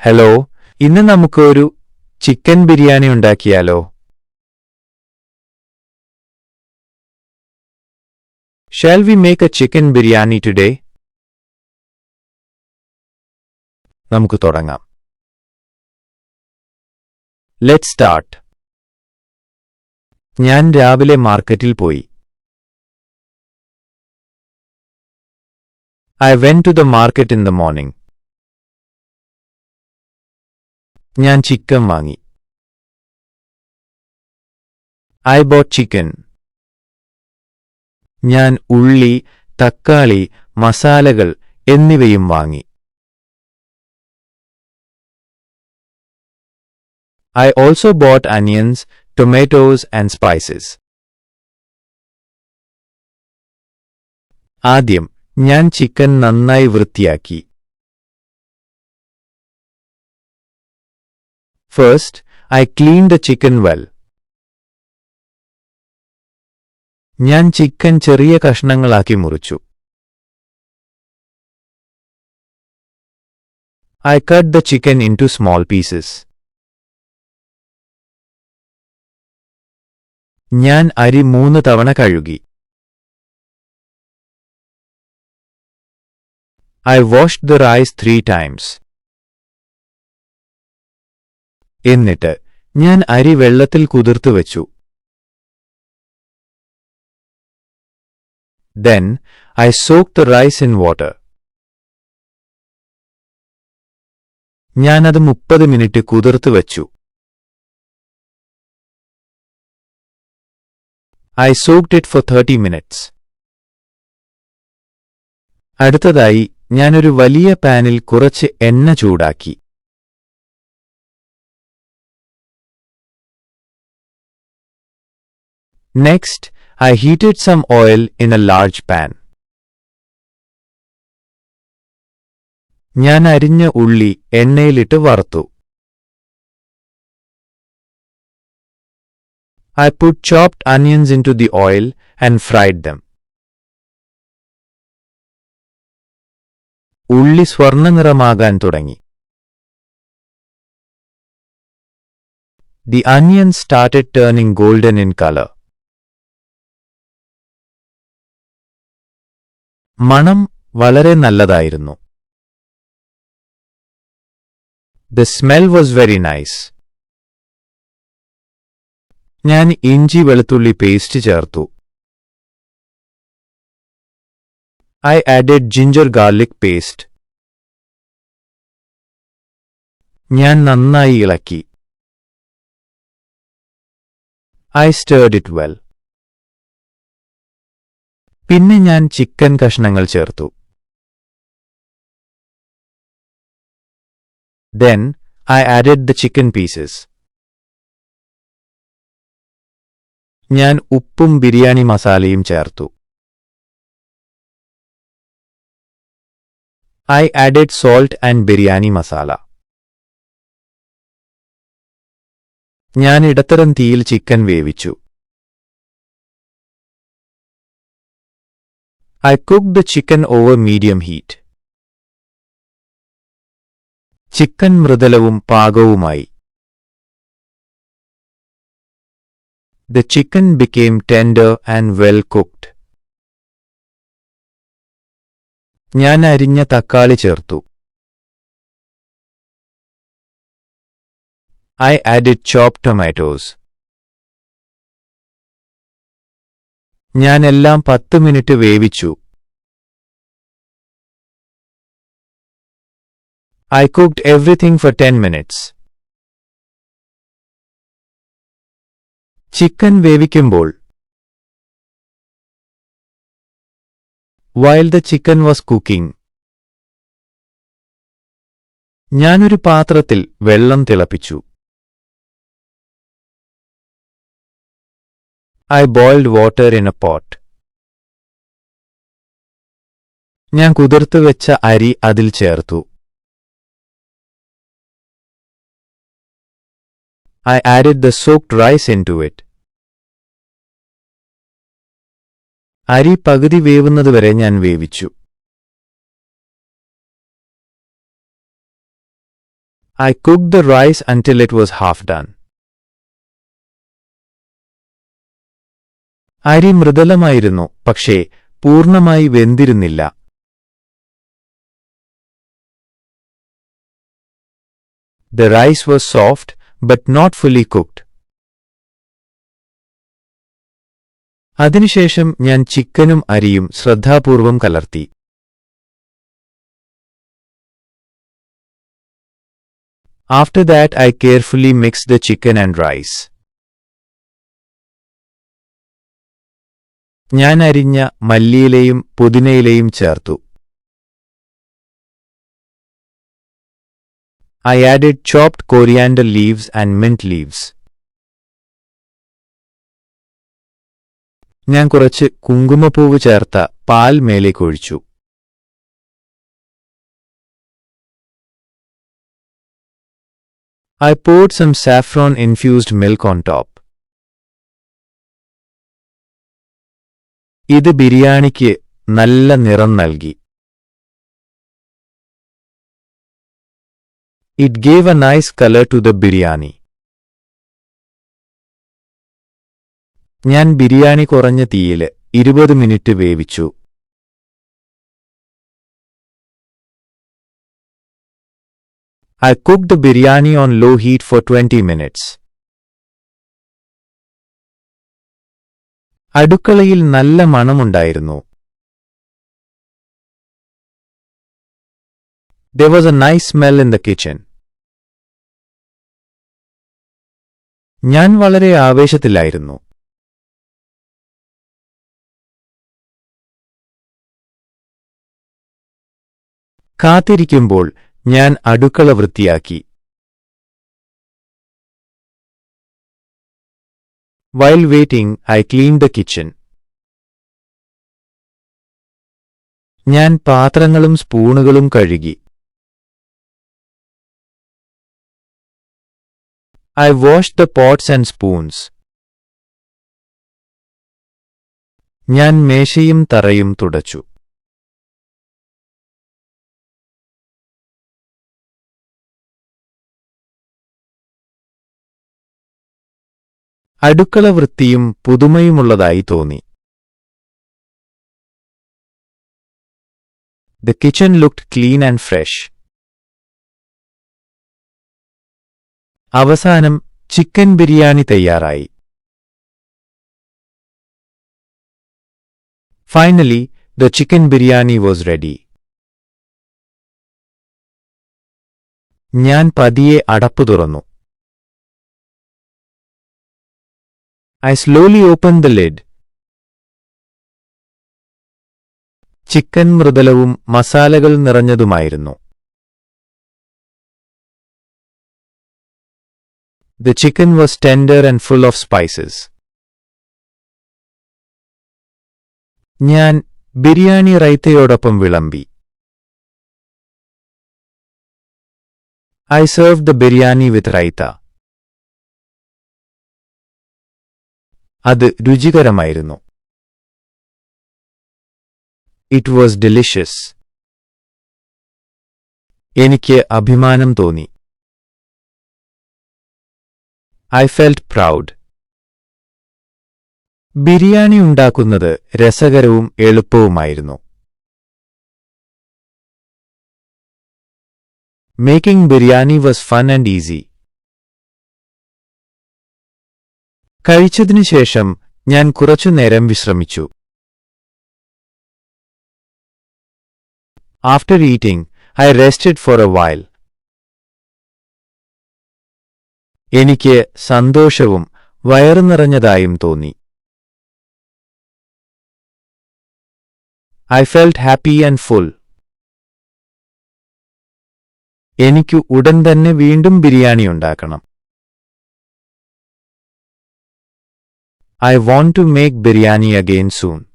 Hello ഇന്ന് നമുക്ക് ഒരു ചിക്കൻ ബിരിയാണി ഉണ്ടാക്കിയാലോ? Shall we make a chicken biryani today നമുക്ക് തുടങ്ങാം. ലെറ്റ് സ്റ്റാർട്ട് ഞാൻ രാവിലെ മാർക്കറ്റിൽ പോയി. I went to the market in the morning ഞാൻ ചിക്കൻ വാങ്ങി. ഐ ബോട്ട് ചിക്കൻ ഞാൻ ഉള്ളി തക്കാളി മസാലകൾ എന്നിവയും വാങ്ങി. I also bought onions tomatoes and spices ആദ്യം ഞാൻ ചിക്കൻ നന്നായി വൃത്തിയാക്കി. First I clean the chicken well. ഞാൻ ചിക്കൻ ചെറിയ കഷ്ണങ്ങളാക്കി മുറിച്ചു I cut the chicken into small pieces. ഞാൻ അരി മൂന്ന് തവണ കഴുകി I washed the rice three times എന്നിട്ട് ഞാൻ അരി വെള്ളത്തിൽ കുതിർത്തു വെച്ചു. Then I soak the rice in water ഞാനത് മുപ്പത് മിനിറ്റ് കുതിർത്തു വെച്ചു. I soaked it for thirty minutes അടുത്തതായി ഞാനൊരു വലിയ പാനിൽ കുറച്ച് എണ്ണ ചൂടാക്കി. Next, I heated some oil in a large pan. ഞാൻ അരിഞ്ഞ ഉള്ളി എണ്ണയിലിട്ട് വറുത്തു I put chopped onions into the oil and fried them. ഉള്ളി സ്വർണ്ണനിറമാകാൻ തുടങ്ങി The onions started turning golden in color. മണം വളരെ നല്ലതായിരുന്നു. The smell was very nice ഞാൻ ഇഞ്ചി വെളുത്തുള്ളി പേസ്റ്റ് ചേർത്തു. I added ginger garlic paste ഞാൻ നന്നായി ഇളക്കി. ഐ സ്റ്റേർഡ് ഇറ്റ് വെൽ പിന്നെ ഞാൻ ചിക്കൻ കഷ്ണങ്ങൾ ചേർത്തു. Then I added the chicken pieces ഞാൻ ഉപ്പും ബിരിയാണി മസാലയും ചേർത്തു. I added salt and biryani masala ഞാൻ ഇടത്തരം തീയിൽ ചിക്കൻ വേവിച്ചു. I cooked the chicken over medium heat. Chicken മൃദലവും പാകവുമായി The chicken became tender and well cooked. ഞാൻ അരിഞ്ഞ തക്കാളി ചേർത്തു I added chopped tomatoes. ഞാൻ എല്ലാം പത്ത് മിനിറ്റ് വേവിച്ചു. I cooked everything for ten minutes chicken വേവിക്കുമ്പോൾ while the chicken was cooking ഞാനൊരു പാത്രത്തിൽ വെള്ളം തിളപ്പിച്ചു. I boiled water in a pot. ഞാൻ കുതിർത്തു വെച്ച അരി അതിൽ ചേർത്തു I added the soaked rice into it. അരി പകുതി വേവുന്നതുവരെ ഞാൻ വേവിച്ചു I cooked the rice until it was half done. അരി മൃദുലമായിരുന്നു പക്ഷേ പൂർണമായി വെന്തിരുന്നില്ല The rice was soft but not fully cooked. അതിനുശേഷം ഞാൻ ചിക്കനും അരിയും ശ്രദ്ധാപൂർവം കലർത്തി After that I carefully mixed the chicken and rice. ഞാൻ അരിഞ്ഞ മല്ലിയിലയും പുതിനയിലയും ചേർത്തു I added chopped coriander leaves and mint leaves. ഞാൻ കുറച്ച് കുങ്കുമപ്പൂവ് ചേർത്ത പാൽ മേലേക്ക് ഒഴിച്ചു I poured some saffron infused milk on top. ഇത് ബിരിയാണിക്ക് നല്ല നിറം നൽകി. It gave a nice colour to the biryani ഞാൻ ബിരിയാണി കുറഞ്ഞ തീയിൽ ഇരുപത് മിനിറ്റ് വേവിച്ചു. I cooked the biryani on low heat for 20 minutes. അടുക്കളയിൽ നല്ല മണമുണ്ടായിരുന്നു. There was a nice smell in the kitchen. ഞാൻ വളരെ ആവേശത്തിലായിരുന്നു. കാത്തിരിക്കുമ്പോൾ ഞാൻ അടുക്കള വൃത്തിയാക്കി. While waiting, I cleaned the kitchen. ഞാൻ പാത്രങ്ങളും സ്പൂണുകളും കഴുകി I washed the pots and spoons. ഞാൻ മേശയും തറയും തുടച്ചു അടുക്കള വൃത്തിയും പുതുമയുമുള്ളതായി തോന്നി The kitchen looked clean and fresh. അവസാനം ചിക്കൻ ബിരിയാണി തയ്യാറായി Finally, the chicken biryani was ready. ഞാൻ പതിയെ അടപ്പു തുറന്നു I slowly opened the lid. Chicken മൃദലവും മസാലകൾ നിറഞ്ഞതുമായിരുന്നു The chicken was tender and full of spices. ഞാൻ ബിരിയാണി റൈത്തയോടൊപ്പം വിളമ്പി I served the biryani with raita. അത് രുചികരമായിരുന്നു. ഇറ്റ് വാസ് ഡെലിഷ്യസ് എനിക്ക് അഭിമാനം തോന്നി. ഐ ഫെൽറ്റ് പ്രൗഡ് ബിരിയാണി ഉണ്ടാക്കുന്നത് രസകരവും എളുപ്പവുമായിരുന്നു. Making biryani was fun and easy കഴിച്ചതിനു ശേഷം ഞാൻ കുറച്ചുനേരം വിശ്രമിച്ചു. After eating I rested for a while എനിക്ക് സന്തോഷവും വയറു നിറഞ്ഞതായും തോന്നി. I felt happy and full എനിക്ക് ഉടൻ തന്നെ വീണ്ടും ബിരിയാണി ഉണ്ടാക്കണം. I want to make biryani again soon.